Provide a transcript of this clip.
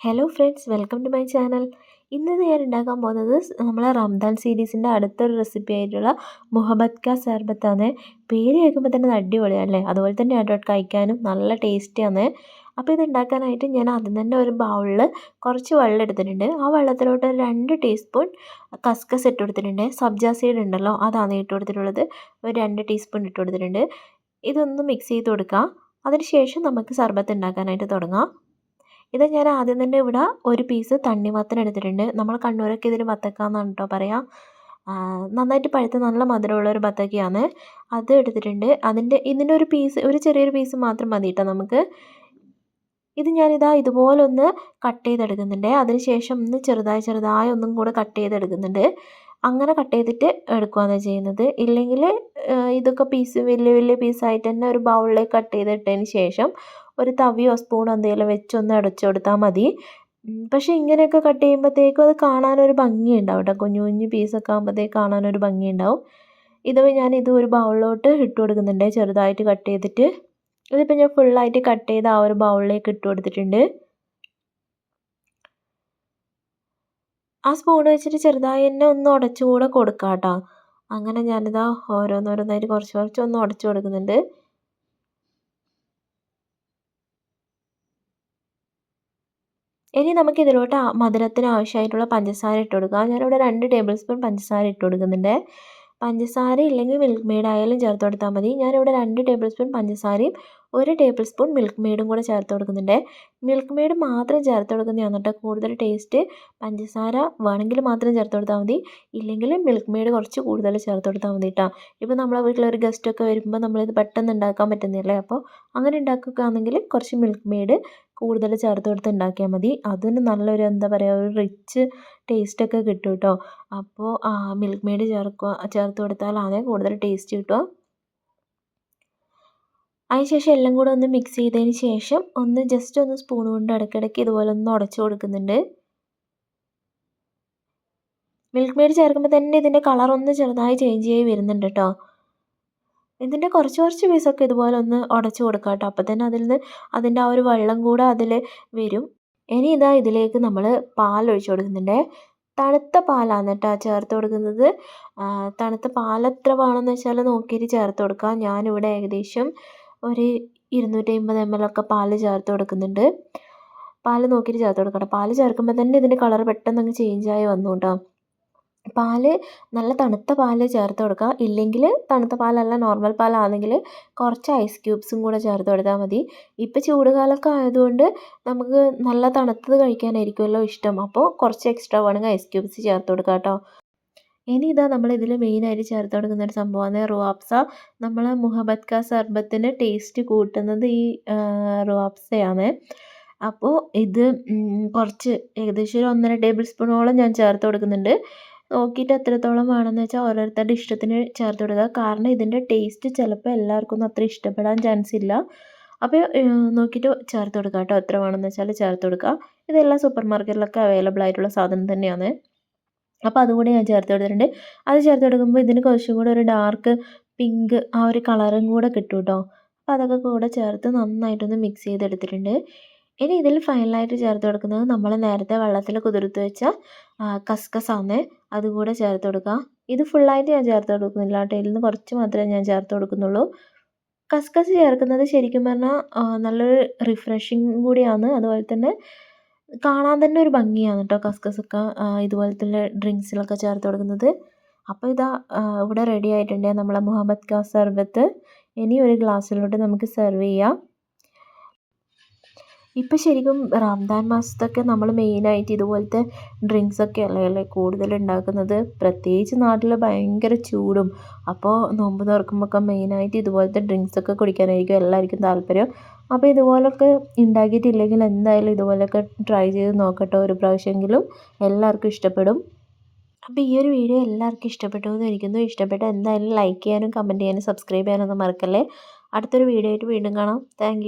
Hello friends welcome to my channel ഇന്ന് ഞാൻ ഉണ്ടാക്കാൻ പോകുന്നത് നമ്മളെ റംദാൻ സീരീസിന്റെ അടുത്തൊരു റെസിപ്പി ആയിട്ടുള്ള മുഹമ്മദ് ക സർബത്താണ് പേര് കേൾക്കുമ്പോൾ തന്നെ അടിപൊളിയല്ലേ അതുപോലെ തന്നെ ആട്ടോ കഴിക്കാനും നല്ല ടേസ്റ്റിയാണ് അപ്പോൾ ഇത് ഉണ്ടാക്കാനായിട്ട് ഞാൻ ആദ്യം തന്നെ ഒരു ബൗളിൽ കുറച്ച് വെള്ളം എടുത്തിട്ടുണ്ട്. ആ വെള്ളത്തിലോട്ട് രണ്ട് ടീസ്പൂൺ കസ്കസ് ഇട്ട് കൊടുത്തിട്ടുണ്ട്. സബ്ജാ സീഡ് ഉണ്ടല്ലോ അതാണ് ഇട്ട് കൊടുത്തിട്ടുള്ളത്. ഒരു രണ്ട് ടീസ്പൂൺ ഇട്ട് കൊടുത്തിട്ടുണ്ട്. ഇതൊന്ന് മിക്സ് ചെയ്ത് കൊടുക്കുക അതിനുശേഷം നമുക്ക് സർബത്ത് ഉണ്ടാക്കാനായിട്ട് തുടങ്ങാം. ഇത് ഞാൻ ആദ്യം തന്നെ ഇവിടെ ഒരു പീസ് തണ്ണിമത്തൻ എടുത്തിട്ടുണ്ട്. നമ്മൾ കണ്ണൂരൊക്കെ ഇതിന് ബത്തക്ക എന്നാണ് കേട്ടോ പറയാം നന്നായിട്ട് പഴുത്ത് നല്ല മധുരമുള്ള ഒരു ബത്തക്കയാണ് അത് എടുത്തിട്ടുണ്ട്. അതിന്റെ ഇതിന്റെ ഒരു പീസ് ഒരു ചെറിയൊരു പീസ് മാത്രം മതി കേട്ടോ നമുക്ക്. ഇത് ഞാനിതാ ഇതുപോലെ ഒന്ന് കട്ട് ചെയ്തെടുക്കുന്നുണ്ട്. അതിനുശേഷം ഒന്ന് ചെറുതായി ചെറുതായി ഒന്നും കൂടെ കട്ട് ചെയ്തെടുക്കുന്നുണ്ട്. അങ്ങനെ കട്ട് ചെയ്തിട്ട് എടുക്കുകയാണ് ചെയ്യുന്നത്. ഇല്ലെങ്കിൽ ഇതൊക്കെ പീസ് വലിയ വലിയ പീസായിട്ട് തന്നെ ഒരു ബൗളിലേക്ക് കട്ട് ചെയ്തിട്ടതിന് ശേഷം ഒരു തവിയോ സ്പൂണോ എന്തെങ്കിലും വെച്ചൊന്ന് അടച്ചു കൊടുത്താൽ മതി. പക്ഷേ ഇങ്ങനെയൊക്കെ കട്ട് ചെയ്യുമ്പോഴത്തേക്കും അത് കാണാനൊരു ഭംഗിയുണ്ടാവും കേട്ടോ കുഞ്ഞു കുഞ്ഞു പീസൊക്കെ ആകുമ്പോഴത്തേക്ക് കാണാനൊരു ഭംഗിയുണ്ടാവും. ഇത് ഞാൻ ഇത് ഒരു ബൗളിലോട്ട് ഇട്ട് കൊടുക്കുന്നുണ്ട്. ചെറുതായിട്ട് കട്ട് ചെയ്തിട്ട്. ഇതിപ്പോൾ ഞാൻ ഫുള്ളായിട്ട് കട്ട് ചെയ്ത് ആ ഒരു ബൗളിലേക്ക് ഇട്ട് കൊടുത്തിട്ടുണ്ട്. ആ സ്പൂൺ വെച്ചിട്ട് ചെറുതായി തന്നെ ഒന്ന് ഉടച്ചുകൂടെ കൊടുക്കാം കേട്ടോ അങ്ങനെ ഞാനിതാ ഓരോന്നോരോന്നായിട്ട് കുറച്ച് കുറച്ച് ഒന്ന് ഉടച്ചു കൊടുക്കുന്നുണ്ട്. ഇനി നമുക്ക് ഇതിലോട്ട് മധുരത്തിന് ആവശ്യമായിട്ടുള്ള പഞ്ചസാര ഇട്ട് കൊടുക്കാം. ഞാനിവിടെ രണ്ട് ടേബിൾ സ്പൂൺ പഞ്ചസാര ഇട്ട് കൊടുക്കുന്നുണ്ട്. പഞ്ചസാര ഇല്ലെങ്കിൽ മിൽക്ക് മെയ്ഡ് ആയാലും ചേർത്ത് കൊടുത്താൽ മതി. ഞാനിവിടെ രണ്ട് ടേബിൾ സ്പൂൺ പഞ്ചസാരയും ഒരു ടേബിൾ സ്പൂൺ മിൽക്ക് മെയ്ഡും കൂടെ ചേർത്ത് കൊടുക്കുന്നുണ്ട്. മിൽക്ക് മെയ്ഡ് മാത്രം ചേർത്ത് കൊടുക്കുന്നതാണ് കേട്ടോ കൂടുതൽ ടേസ്റ്റ് പഞ്ചസാര വേണമെങ്കിൽ മാത്രം ചേർത്ത് കൊടുത്താൽ മതി. ഇല്ലെങ്കിൽ മിൽക്ക് മെയ്ഡ് കുറച്ച് കൂടുതൽ ചേർത്ത് കൊടുത്താൽ മതി കേട്ടോ. ഇപ്പോൾ നമ്മളെ വീട്ടിലൊരു ഗസ്റ്റൊക്കെ വരുമ്പോൾ നമ്മളിത് പെട്ടെന്ന് ഉണ്ടാക്കാൻ പറ്റുന്നില്ലേ? അപ്പോൾ അങ്ങനെ ഉണ്ടാക്കുകയാണെങ്കിൽ കുറച്ച് മിൽക്ക് മെയ്ഡ് കൂടുതൽ ചേർത്ത് കൊടുത്ത് ഉണ്ടാക്കിയാൽ മതി. അതിന് നല്ലൊരു എന്താ പറയുക ഒരു റിച്ച് ടേസ്റ്റൊക്കെ കിട്ടും കേട്ടോ അപ്പോൾ മിൽക്ക് മെയ്ഡ് ചേർക്കുക ചേർത്ത് കൊടുത്താലാണ് കൂടുതൽ ടേസ്റ്റ് കിട്ടുക അതിനുശേഷം എല്ലാം കൂടെ ഒന്ന് മിക്സ് ചെയ്തതിന് ശേഷം ഒന്ന് ജസ്റ്റ് ഒന്ന് സ്പൂൺ കൊണ്ട് ഇടയ്ക്കിടയ്ക്ക് ഇതുപോലെ ഒന്ന് ഉടച്ചു കൊടുക്കുന്നുണ്ട്. മിൽക്ക് മെയ്ഡ് ചേർക്കുമ്പോൾ തന്നെ ഇതിന്റെ കളറൊന്ന് ചെറുതായി ചേഞ്ച് ചെയ്ത് വരുന്നുണ്ട് കേട്ടോ ഇതിന്റെ കുറച്ച് കുറച്ച് പീസൊക്കെ ഇതുപോലെ ഒന്ന് ഉടച്ചു കൊടുക്കാം കേട്ടോ. അപ്പോൾ തന്നെ അതിൽ നിന്ന് അതിന്റെ ആ ഒരു വെള്ളം കൂടെ അതിൽ വരും. ഇനി ഇതാ ഇതിലേക്ക് നമ്മൾ പാൽ ഒഴിച്ച് കൊടുക്കുന്നുണ്ട്. തണുത്ത പാലാണ് കേട്ടോ ചേർത്ത് കൊടുക്കുന്നത്. തണുത്ത പാൽ എത്ര വേണമെന്ന് വെച്ചാൽ നോക്കിയിട്ട് ചേർത്ത് കൊടുക്കാം. ഞാനിവിടെ ഏകദേശം ഒരു ഇരുന്നൂറ്റി അമ്പത് എം എൽ ഒക്കെ പാൽ ചേർത്ത് കൊടുക്കുന്നുണ്ട്. പാൽ നോക്കിയിട്ട് ചേർത്ത് കൊടുക്കണം പാൽ ചേർക്കുമ്പോൾ തന്നെ ഇതിന്റെ കളർ പെട്ടെന്ന് അങ്ങ് ചേഞ്ചായി വന്നു കേട്ടോ. പാൽ നല്ല തണുത്ത പാൽ ചേർത്ത് കൊടുക്കുക. ഇല്ലെങ്കിൽ തണുത്ത പാലല്ല നോർമൽ പാലാണെങ്കിൽ കുറച്ച് ഐസ് ക്യൂബ്സും കൂടെ ചേർത്ത് കൊടുത്താൽ മതി. ഇപ്പോൾ ചൂടുകാലമൊക്കെ ആയതുകൊണ്ട് നമുക്ക് നല്ല തണുത്തത് കഴിക്കാനായിരിക്കുമല്ലോ ഇഷ്ടം. അപ്പോൾ കുറച്ച് എക്സ്ട്രാ വേണമെങ്കിൽ ഐസ് ക്യൂബ്സ് ചേർത്ത് കൊടുക്കാം കേട്ടോ. ഇനി ഇതാ നമ്മൾ മെയിനായിട്ട് ചേർത്ത് കൊടുക്കുന്ന ഒരു സംഭവമാണ് റുവാപ്സ നമ്മൾ മുഹബത്ത് ക സർബത്തിന് ടേസ്റ്റ് കൂട്ടുന്നത് ഈ റുവാപ്സയാണ് അപ്പോൾ ഇത് കുറച്ച് ഏകദേശം ഒരു ഒന്നര ടേബിൾ സ്പൂണോളം ഞാൻ ചേർത്ത് കൊടുക്കുന്നുണ്ട്. നോക്കിയിട്ട് എത്രത്തോളം വേണമെന്ന് വെച്ചാൽ ഓരോരുത്തരുടെ ഇഷ്ടത്തിന് ചേർത്ത് കൊടുക്കുക. കാരണം ഇതിന്റെ ടേസ്റ്റ് ചിലപ്പോൾ എല്ലാവർക്കും ഒന്നും അത്ര ഇഷ്ടപ്പെടാൻ ചാൻസ് ഇല്ല. അപ്പോൾ നോക്കിയിട്ട് ചേർത്ത് കൊടുക്കുക കേട്ടോ. എത്ര വേണമെന്ന് വെച്ചാൽ ചേർത്ത് കൊടുക്കുക. ഇതെല്ലാം സൂപ്പർ മാർക്കറ്റിലൊക്കെ അവൈലബിൾ ആയിട്ടുള്ള സാധനം തന്നെയാണ്. അപ്പോൾ അതും കൂടി ഞാൻ ചേർത്ത് കൊടുത്തിട്ടുണ്ട്. അത് ചേർത്ത് കൊടുക്കുമ്പോൾ ഇതിന് കുറച്ചും കൂടെ ഒരു ഡാർക്ക് പിങ്ക് ആ ഒരു കളറും കൂടെ കിട്ടും കേട്ടോ. അപ്പോൾ അതൊക്കെ കൂടെ ചേർത്ത് നന്നായിട്ടൊന്ന് മിക്സ് ചെയ്തെടുത്തിട്ടുണ്ട്. ഇനി ഇതിൽ ഫൈനലായിട്ട് ചേർത്ത് കൊടുക്കുന്നത് നമ്മൾ നേരത്തെ വെള്ളത്തിൽ കുതിർത്ത് വെച്ച കസ്കസാണ്. അതുകൂടെ ചേർത്ത് കൊടുക്കുക ഇത് ഫുള്ളായിട്ട് ഞാൻ ചേർത്ത് കൊടുക്കുന്നില്ല കേട്ടോ. ഇതിൽ നിന്ന് കുറച്ച് മാത്രമേ ഞാൻ ചേർത്ത് കൊടുക്കുന്നുള്ളൂ. കസ്കസ് ചേർക്കുന്നത് ശരിക്കും പറഞ്ഞാൽ നല്ലൊരു റിഫ്രഷിങ് കൂടിയാണ്. അതുപോലെ തന്നെ കാണാൻ തന്നെ ഒരു ഭംഗിയാണ് കേട്ടോ കസ്കസൊക്കെ ഇതുപോലത്തെ ഡ്രിങ്ക്സിലൊക്കെ ചേർത്ത് കൊടുക്കുന്നത്. അപ്പോൾ ഇതാ ഇവിടെ റെഡി ആയിട്ടുണ്ട് നമ്മളെ മുഹമ്മദ് ഖാ സർബത്ത്. ഇനി ഒരു ഗ്ലാസ്സിലോട്ട് നമുക്ക് സെർവ് ചെയ്യാം. ഇപ്പം ശരിക്കും റംദാൻ മാസത്തൊക്കെ നമ്മൾ മെയിനായിട്ട് ഇതുപോലത്തെ ഡ്രിങ്ക്സൊക്കെ അല്ലേ കൂടുതൽ ഉണ്ടാക്കുന്നത്? പ്രത്യേകിച്ച് നാട്ടിൽ ഭയങ്കര ചൂടും. അപ്പോൾ നോമ്പ് തുറക്കുമ്പോഴൊക്കെ മെയിനായിട്ട് ഇതുപോലത്തെ ഡ്രിങ്ക്സൊക്കെ കുടിക്കാനായിരിക്കും എല്ലാവർക്കും താല്പര്യം. അപ്പോൾ ഇതുപോലൊക്കെ ഉണ്ടാക്കിയിട്ടില്ലെങ്കിൽ എന്തായാലും ഇതുപോലൊക്കെ ട്രൈ ചെയ്ത് നോക്കട്ടെ ഒരു പ്രാവശ്യമെങ്കിലും. എല്ലാവർക്കും ഇഷ്ടപ്പെടും. അപ്പോൾ ഈ ഒരു വീഡിയോ എല്ലാവർക്കും ഇഷ്ടപ്പെട്ടു എന്ന് ഇരിക്കുന്നു ഇഷ്ടപ്പെട്ട എന്തായാലും ലൈക്ക് ചെയ്യാനും കമന്റ് ചെയ്യാനും സബ്സ്ക്രൈബ് ചെയ്യാനൊന്നും മറക്കല്ലേ. അടുത്തൊരു വീഡിയോ ആയിട്ട് വീണ്ടും കാണാം. താങ്ക്